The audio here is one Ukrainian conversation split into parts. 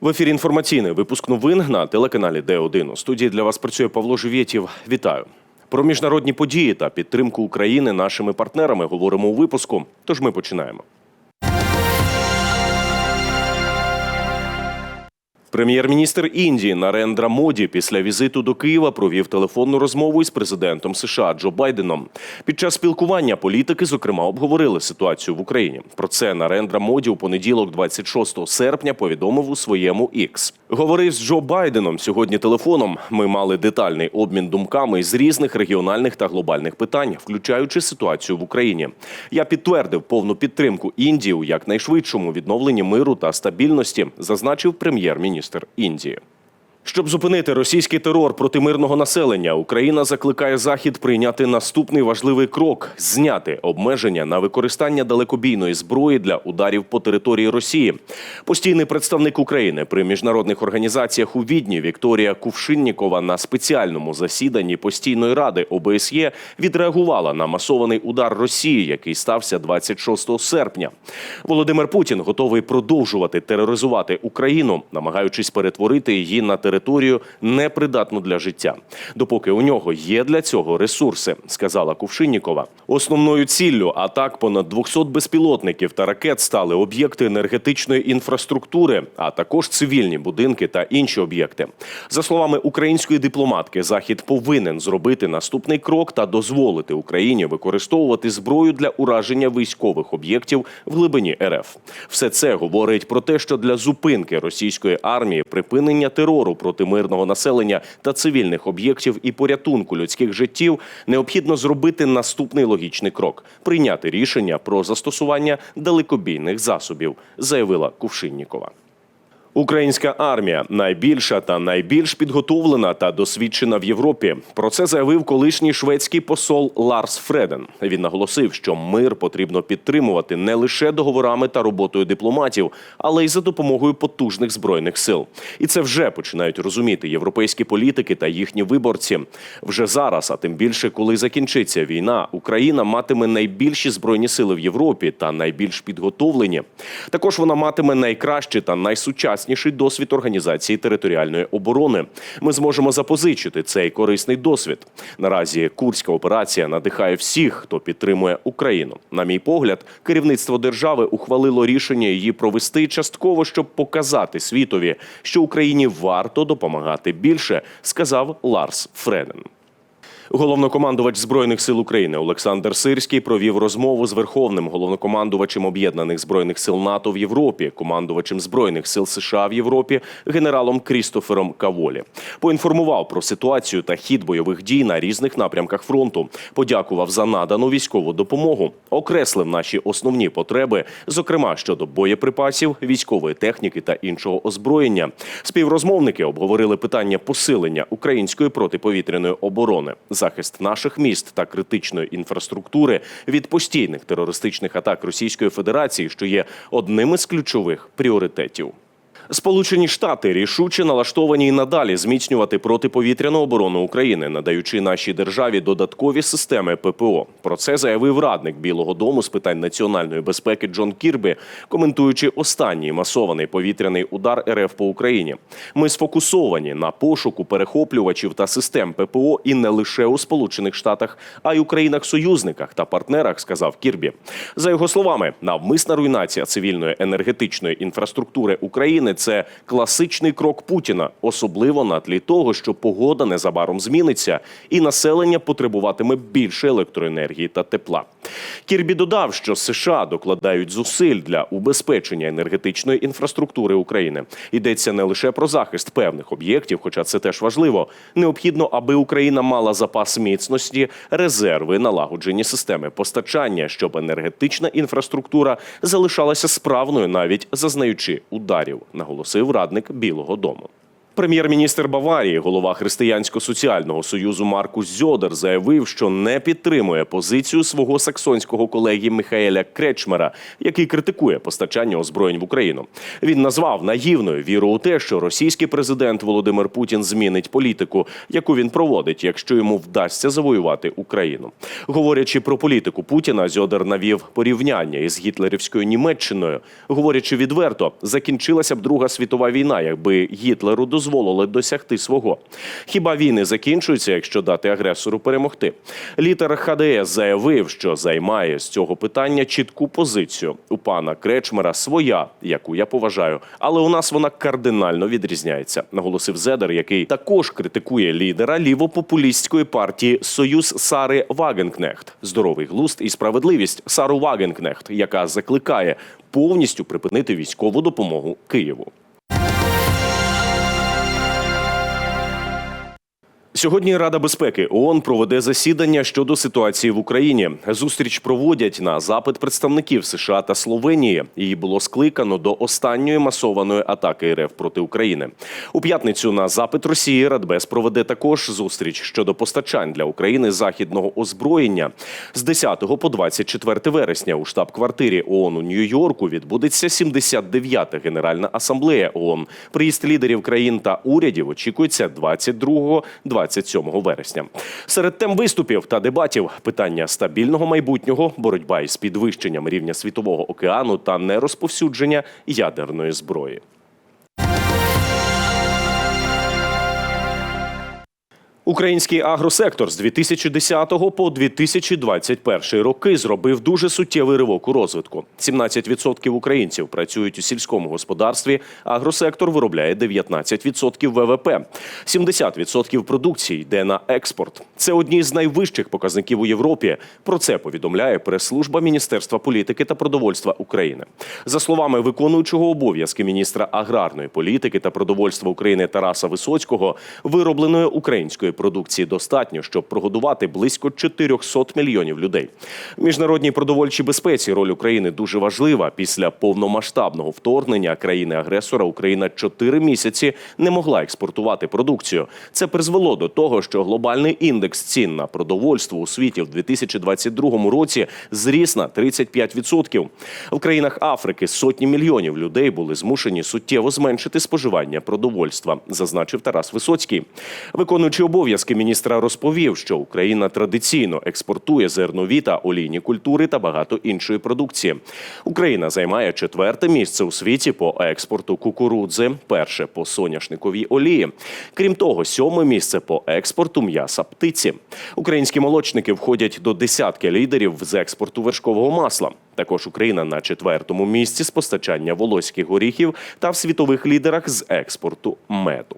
В ефірі інформаційний випуск новин на телеканалі Д1. У студії для вас працює Павло Живєтів. Вітаю. Про міжнародні події та підтримку України нашими партнерами говоримо у випуску. Тож ми починаємо. Прем'єр-міністр Індії Нарендра Моді після візиту до Києва провів телефонну розмову із президентом США Джо Байденом. Під час спілкування політики, зокрема, обговорили ситуацію в Україні. Про це Нарендра Моді у понеділок, 26 серпня, повідомив у своєму X. Говорив з Джо Байденом сьогодні телефоном. Ми мали детальний обмін думками з різних регіональних та глобальних питань, включаючи ситуацію в Україні. Я підтвердив повну підтримку Індії у якнайшвидшому відновленні миру та стабільності, зазначив прем'єр-міністр Індії. Щоб зупинити російський терор проти мирного населення, Україна закликає Захід прийняти наступний важливий крок зняти обмеження на використання далекобійної зброї для ударів по території Росії. Постійний представник України при міжнародних організаціях у Відні Вікторія Кувшиннікова на спеціальному засіданні постійної ради ОБСЄ відреагувала на масований удар Росії, який стався 26 серпня. Володимир Путін готовий продовжувати тероризувати Україну, намагаючись перетворити її на територію непридатну для життя, допоки у нього є для цього ресурси, сказала Кувшиннікова. Основною ціллю атак понад 200 безпілотників та ракет стали об'єкти енергетичної інфраструктури, а також цивільні будинки та інші об'єкти. За словами української дипломатки, захід повинен зробити наступний крок та дозволити Україні використовувати зброю для ураження військових об'єктів в глибині РФ. Все це говорить про те, що для зупинки російської армії припинення терору проти мирного населення та цивільних об'єктів і порятунку людських життів необхідно зробити наступний логічний крок прийняти рішення про застосування далекобійних засобів, заявила Кувшиннікова. Українська армія найбільша та найбільш підготовлена та досвідчена в Європі. Про це заявив колишній шведський посол Ларс Фреден. Він наголосив, що мир потрібно підтримувати не лише договорами та роботою дипломатів, але й за допомогою потужних збройних сил. І це вже починають розуміти європейські політики та їхні виборці. Вже зараз, а тим більше, коли закінчиться війна, Україна матиме найбільші збройні сили в Європі та найбільш підготовлені. Також вона матиме найкращі та найсучасніші найсучасніший досвід організації територіальної оборони. Ми зможемо запозичити цей корисний досвід. Наразі курська операція надихає всіх, хто підтримує Україну. На мій погляд, керівництво держави ухвалило рішення її провести частково, щоб показати світові, що Україні варто допомагати більше, сказав Ларс Фреден. Головнокомандувач збройних сил України Олександр Сирський провів розмову з верховним головнокомандувачем об'єднаних збройних сил НАТО в Європі, командувачем збройних сил США в Європі, генералом Крістофером Каволі. Поінформував про ситуацію та хід бойових дій на різних напрямках фронту. Подякував за надану військову допомогу, окреслив наші основні потреби, зокрема щодо боєприпасів, військової техніки та іншого озброєння. Співрозмовники обговорили питання посилення української протиповітряної оборони захист наших міст та критичної інфраструктури від постійних терористичних атак Російської Федерації, що є одним із ключових пріоритетів. Сполучені Штати рішуче налаштовані і надалі зміцнювати протиповітряну оборону України, надаючи нашій державі додаткові системи ППО. Про це заявив радник Білого Дому з питань національної безпеки Джон Кірбі, коментуючи останній масований повітряний удар РФ по Україні. Ми сфокусовані на пошуку перехоплювачів та систем ППО і не лише у Сполучених Штатах, а й у країнах-союзниках та партнерах, сказав Кірбі. За його словами, навмисна руйнація цивільної енергетичної інфраструктури України це класичний крок Путіна, особливо на тлі того, що погода незабаром зміниться, і населення потребуватиме більше електроенергії та тепла. Кірбі додав, що США докладають зусиль для убезпечення енергетичної інфраструктури України. Йдеться не лише про захист певних об'єктів, хоча це теж важливо. Необхідно, аби Україна мала запас міцності, резерви, налагоджені системи постачання, щоб енергетична інфраструктура залишалася справною, навіть зазнаючи ударів, наголосив радник Білого Дому. Прем'єр-міністр Баварії, голова Християнсько-соціального союзу Маркус Зьодер заявив, що не підтримує позицію свого саксонського колеги Михаеля Кречмера, який критикує постачання озброєнь в Україну. Він назвав наївною віру у те, що російський президент Володимир Путін змінить політику, яку він проводить, якщо йому вдасться завоювати Україну. Говорячи про політику Путіна, Зьодер навів порівняння із гітлерівською Німеччиною. Говорячи відверто, закінчилася б Друга світова війна, якби Гітлеру дозволили досягти свого. Хіба війни закінчуються, якщо дати агресору перемогти? Літер ХДС заявив, що займає з цього питання чітку позицію. У пана Кречмера своя, яку я поважаю, але у нас вона кардинально відрізняється, наголосив Зедер, який також критикує лідера лівопопулістської партії Союз Сари Вагенкнехт. Здоровий глузд і справедливість Сару Вагенкнехт, яка закликає повністю припинити військову допомогу Києву. Сьогодні Рада безпеки ООН проведе засідання щодо ситуації в Україні. Зустріч проводять на запит представників США та Словенії. Її було скликано до останньої масованої атаки РФ проти України. У п'ятницю на запит Росії Радбез проведе також зустріч щодо постачань для України західного озброєння. З 10 по 24 вересня у штаб-квартирі ООН у Нью-Йорку відбудеться 79-та Генеральна асамблея ООН. Приїзд лідерів країн та урядів очікується 22 27 вересня. Серед тем виступів та дебатів питання стабільного майбутнього, боротьба із підвищенням рівня світового океану та нерозповсюдження ядерної зброї. Український агросектор з 2010 по 2021 роки зробив дуже суттєвий ривок у розвитку. 17% українців працюють у сільському господарстві. Агросектор виробляє 19% ВВП. 70% продукції йде на експорт. Це одні з найвищих показників у Європі. Про це повідомляє прес-служба Міністерства політики та продовольства України. За словами виконуючого обов'язки міністра аграрної політики та продовольства України Тараса Висоцького, виробленої української продукції достатньо, щоб прогодувати близько 400 мільйонів людей. Міжнародній продовольчій безпеці роль України дуже важлива. Після повномасштабного вторгнення країни-агресора Україна 4 місяці не могла експортувати продукцію. Це призвело до того, що глобальний індекс цін на продовольство у світі в 2022 році зріс на 35%. В країнах Африки сотні мільйонів людей були змушені суттєво зменшити споживання продовольства, зазначив Тарас Висоцький. Виконуючий обов'язки міністра розповів, що Україна традиційно експортує зернові та олійні культури та багато іншої продукції. Україна займає четверте місце у світі по експорту кукурудзи, перше по соняшниковій олії. Крім того, сьоме місце по експорту м'яса птиці. Українські молочники входять до десятки лідерів з експорту вершкового масла. Також Україна на четвертому місці з постачання волоських горіхів та в світових лідерах з експорту меду.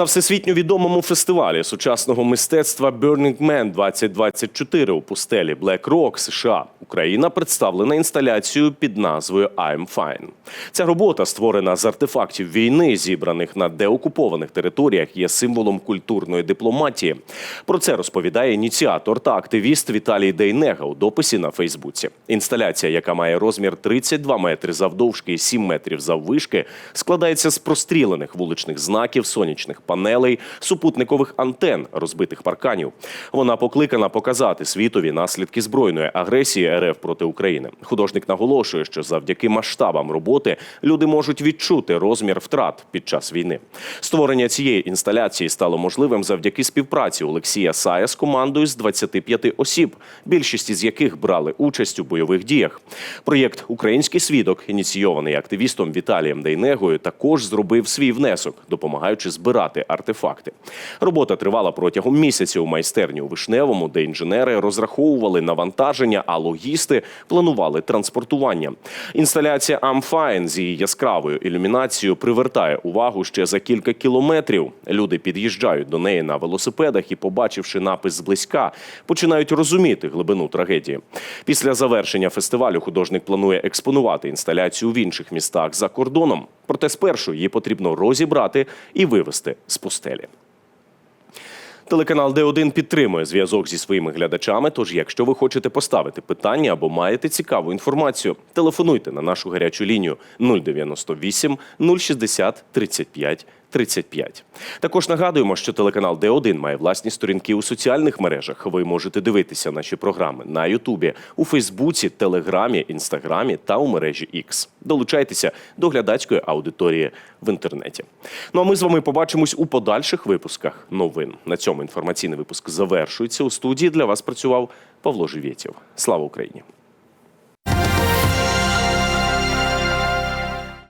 На всесвітньо відомому фестивалі сучасного мистецтва Burning Man 2024 у пустелі Black Rock, США Україна представлена інсталяцією під назвою I'm Fine. Ця робота, створена з артефактів війни, зібраних на деокупованих територіях, є символом культурної дипломатії. Про це розповідає ініціатор та активіст Віталій Дейнега у дописі на Фейсбуці. Інсталяція, яка має розмір 32 метри завдовжки і 7 метрів заввишки, складається з прострілених вуличних знаків, сонячних панелей, супутникових антен, розбитих парканів. Вона покликана показати світові наслідки збройної агресії РФ проти України. Художник наголошує, що завдяки масштабам роботи люди можуть відчути розмір втрат під час війни. Створення цієї інсталяції стало можливим завдяки співпраці Олексія Сая з командою з 25 осіб, більшість із яких брали участь у бойових діях. Проєкт Український свідок, ініційований активістом Віталієм Дейнегою, також зробив свій внесок, допомагаючи збирати артефакти. Робота тривала протягом місяця у майстерні у Вишневому, де інженери розраховували навантаження, а логісти планували транспортування. Інсталяція Fine з її яскравою ілюмінацією привертає увагу ще за кілька кілометрів. Люди під'їжджають до неї на велосипедах і, побачивши напис зблизька, починають розуміти глибину трагедії. Після завершення фестивалю художник планує експонувати інсталяцію в інших містах за кордоном. Проте спершу її потрібно розібрати і вивести з пустелі. Телеканал Д1 підтримує зв'язок зі своїми глядачами. Тож, якщо ви хочете поставити питання або маєте цікаву інформацію, телефонуйте на нашу гарячу лінію 098 060 35 35. Також нагадуємо, що телеканал Д1 має власні сторінки у соціальних мережах. Ви можете дивитися наші програми на Ютубі, у Фейсбуці, Телеграмі, Інстаграмі та у мережі X. Долучайтеся до глядацької аудиторії в інтернеті. Ну а ми з вами побачимось у подальших випусках новин. На цьому інформаційний випуск завершується. У студії для вас працював Павло Живєтєв. Слава Україні!